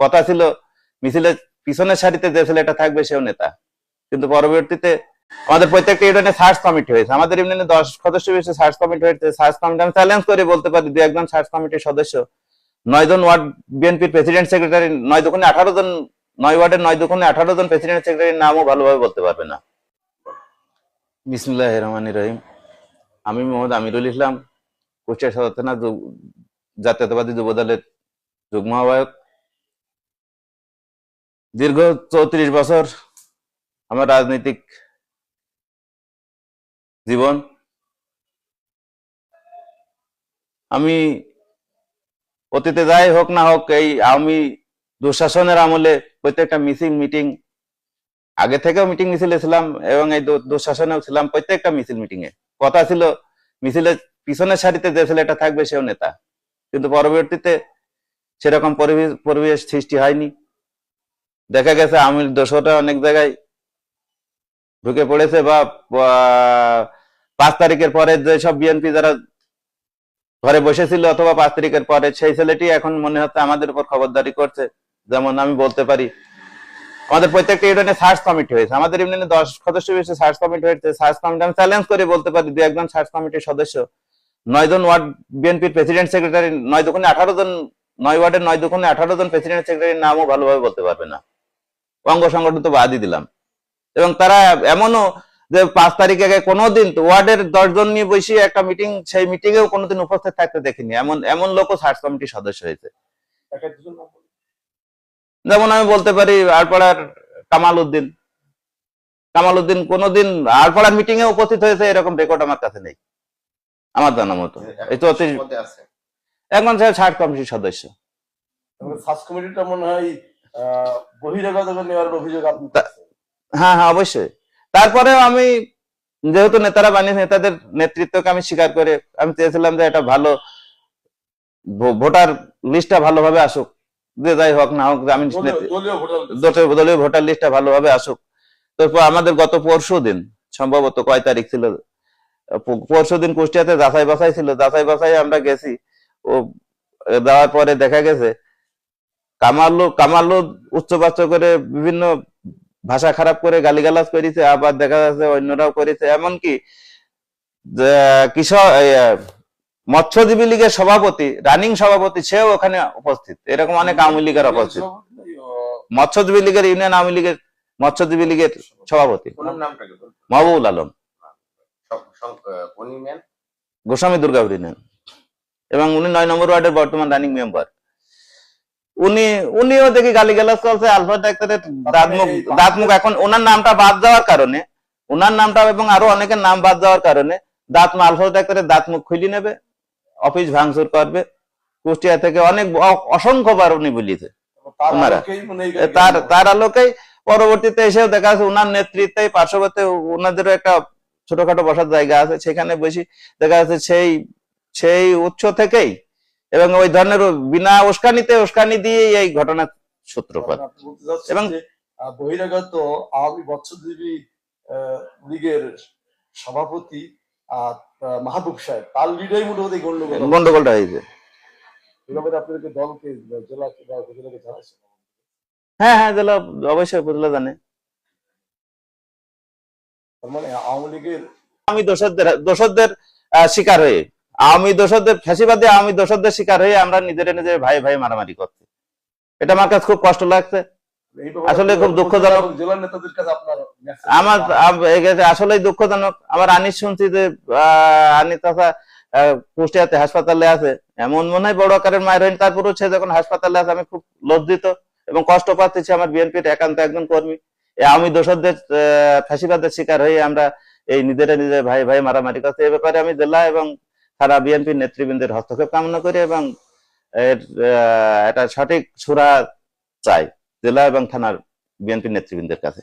কথা ছিল, মিছিলের পিছনের সারিতে যে ছেলেটা থাকবে সেও নেতা। কিন্তু পরবর্তীতে আমাদের প্রত্যেকটা ইউনিয়নে সার্চ কমিটি হয়েছে। আমাদের ইউনিয়নে দশ সদস্য বিশিষ্ট সার্চ কমিটি হয়েছে। সার্চ কমিটি আমি চ্যালেঞ্জ করে বলতে পারি, দু একজন সার্চ কমিটির সদস্য। নয় জন ওয়ার্ড বিএনপির প্রেসিডেন্ট সেক্রেটারি নয় দোকানে আঠারো জন, নয় ওয়ার্ডের নয় দোকানে আঠারো জন প্রেসিডেন্ট সেক্রেটারির নামও ভালোভাবে বলতে পারবে না। বিসমুল্লাহ রহমান রহিম। আমি মোহাম্মদ আমিরুল ইসলাম, কুষ্টিয়া সদর থানা জাতীয়তাবাদী যুব দলের যুগ্ম আহ্বায়ক। দীর্ঘ চৌত্রিশ বছর আমার রাজনৈতিক জীবন। আমি অতীতে যাই হোক না হোক, এই আওয়ামী দুঃশাসনের আমলে প্রত্যেকটা মিছিল, মিটিং, আগে থেকেও মিটিং মিছিলে ছিলাম এবং এই দুঃশাসনেও ছিলাম প্রত্যেকটা মিছিল মিটিং এ। কথা ছিল, মিছিলের পিছনের সারিতে যে ছেলেটা থাকবে সেও নেতা। কিন্তু পরবর্তীতে সেরকম পরিবেশ সৃষ্টি হয়নি। দেখা গেছে আমির দোষটা অনেক জায়গায় ঢুকে পড়েছে বা পাঁচ তারিখের পরে যেসব বিএনপি যারা ঘরে বসেছিল অথবা পাঁচ তারিখের পরে, সেই ছেলেটি এখন মনে হচ্ছে আমাদের উপর খবরদারি করছে, যেমন আমি বলতে পারি। আমাদের প্রত্যেকটা ইউনিয়নে সার্চ কমিটি হয়েছে। আমাদের ইউনিয়নে দশ সদস্য বিশিষ্ট সার্চ কমিটি হয়েছে। সার্চ কমিটি আমি চ্যালেঞ্জ করে বলতে পারি, দু একজন সার্চ কমিটির সদস্য। নয় জন ওয়ার্ড বিএনপির প্রেসিডেন্ট সেক্রেটারি নয় দোকানে আঠারো জন, নয় ওয়ার্ডের নয় দোকানে আঠারো জন প্রেসিডেন্ট সেক্রেটারির নামও ভালোভাবে বলতে পারবে না। অঙ্গ সংগঠন তো বাদই দিলাম। এবং তারা এমনও যে পাঁচ তারিখ আগে কোনোদিন ওয়ার্ডের দশজন নিয়ে বসে একটা মিটিং সেই মিটিং এও কোনোদিন উপস্থিত থাকতে দেখিনি। এমন এমন লোকও সার্চ কমিটির সদস্য হয়েছে। যেমন আমি বলতে পারি আরপাড়ার কামাল উদ্দিন কামাল উদ্দিন কোনোদিন আরপাড়ার মিটিং এ উপস্থিত হয়েছে এরকম রেকর্ড আমার কাছে নেই। আমার জানা মতো। এই তো অতি- পদে আছে এখন সাহেব সার্চ কমিটির সদস্য। সার্চ কমিটিটা মনে হয় আহ, নেওয়ার অভিযোগ আপনি হ্যাঁ হ্যাঁ অবশ্যই। তারপরেও আমি যেহেতু নেতারা বানিয়ে নেতাদের নেতৃত্বকে আমি স্বীকার করে আমি চেয়েছিলাম যে এটা ভালো ভোটার লিস্টটা ভালোভাবে আসুক যে যাই হোক না হোক আমি দলীয় ভোটার লিস্টটা ভালোভাবে আসুক। তারপর আমাদের গত পরশু দিন সম্ভবত কয় তারিখ ছিল পরশু দিন কুষ্টিয়াতে যাচাই বাছাই ছিল। যাচাই বাছাই আমরা গেছি। ও যাওয়ার পরে দেখা গেছে কামাল্লু কামাল্লু উচ্চবাচ্য করে বিভিন্ন ভাষা খারাপ করে গালিগালাজ করেছে আবার দেখা যাচ্ছে অন্যরাও করেছে। এমনকি কৃষক মৎস্যজীবী লীগের সভাপতি রানিং সভাপতি সেও ওখানে উপস্থিত। এরকম অনেক আওয়ামী লীগের উপস্থিত মৎস্যজীবী লীগের ইউনিয়ন আওয়ামী লীগের মৎস্যজীবী লীগের সভাপতি? মাহবুবুল আলম? গোস্বামী দুর্গাপুর ইউনিয়ন এবং উনি নয় নম্বর ওয়ার্ডের বর্তমান রানিং মেম্বার। উনি উনিও দেখি গালিগালাজ করছে আলফা ডাক্তারের দাঁত মুখ দাঁত মুখ এখন ওনার নামটা বাদ যাওয়ার কারণে ওনার নামটা এবং আরও অনেকের নাম বাদ যাওয়ার কারণে দাঁত আলফা ডাক্তারের দাঁত মুখ খুলি নেবে অফিস ভাঙচুর করবে। কুষ্টিয়া থেকে অনেক অসংখ্যবার উনি বলিয়েছে তার ওনারা। তার তার আলোকেই পরবর্তীতে এসেও দেখা যাচ্ছে ওনার নেতৃত্বে পার্শ্ববর্তী ওনাদেরও একটা ছোটখাটো বসার জায়গা আছে। সেখানে বেশি দেখা যাচ্ছে সেই সেই উৎস থেকেই এবং ওই ধরনের বিনা উস্কানিতে উস্কানি দিয়েই এই ঘটনার সূত্রপাত। এবং- বহিরাগত আওয়ামী মৎস্যজীবী লীগের সভাপতি মাহবুব সাহেব তার গন্ডগোল গন্ডগোলটা হয়েছে এই আপনাদেরকে দলকে জেলা বা উপজেলাকে জানাচ্ছেন হ্যাঁ হ্যাঁ জেলা অবশ্যই বুঝলে জানে। মানে আওয়ামী লীগের আমি দোষদের দোষদের শিকার হয়ে আওয়ামী দোষদের ফ্যাসিবাদী আওয়ামী দোষদের শিকার হয়ে আমরা নিজেরা নিজের ভাই ভাই মারামারি করছি। এটা আমার কাছে খুব কষ্ট লাগছে। আসলে খুব দুঃখজনক। জেলা নেতাদের কাছে আপনার আমার আসলেই দুঃখজনক। আমার আনিস শুনছি যে আনিস চাচা কুষ্টিয়াতে হাসপাতালে আছে। এমন মনে হয় বড় আকারের মায়ের হয়নি। তারপরেও সে যখন হাসপাতালে আছে আমি খুব লজ্জিত এবং কষ্ট পাচ্ছি আমার বিএনপির একান্ত একজন কর্মী। এই আমি দোষদের ফাঁসিবাদের শিকার হয়ে আমরা এই নিজেরা নিজের ভাই ভাই মারামারি করছি। এ ব্যাপারে আমি জেলা এবং সারা বিএনপি নেতৃবৃন্দের হস্তক্ষেপ কামনা করি এবং এর একটা সঠিক সুরা চাই, জেলা এবং থানার বিএনপি নেতৃবৃন্দের কাছে।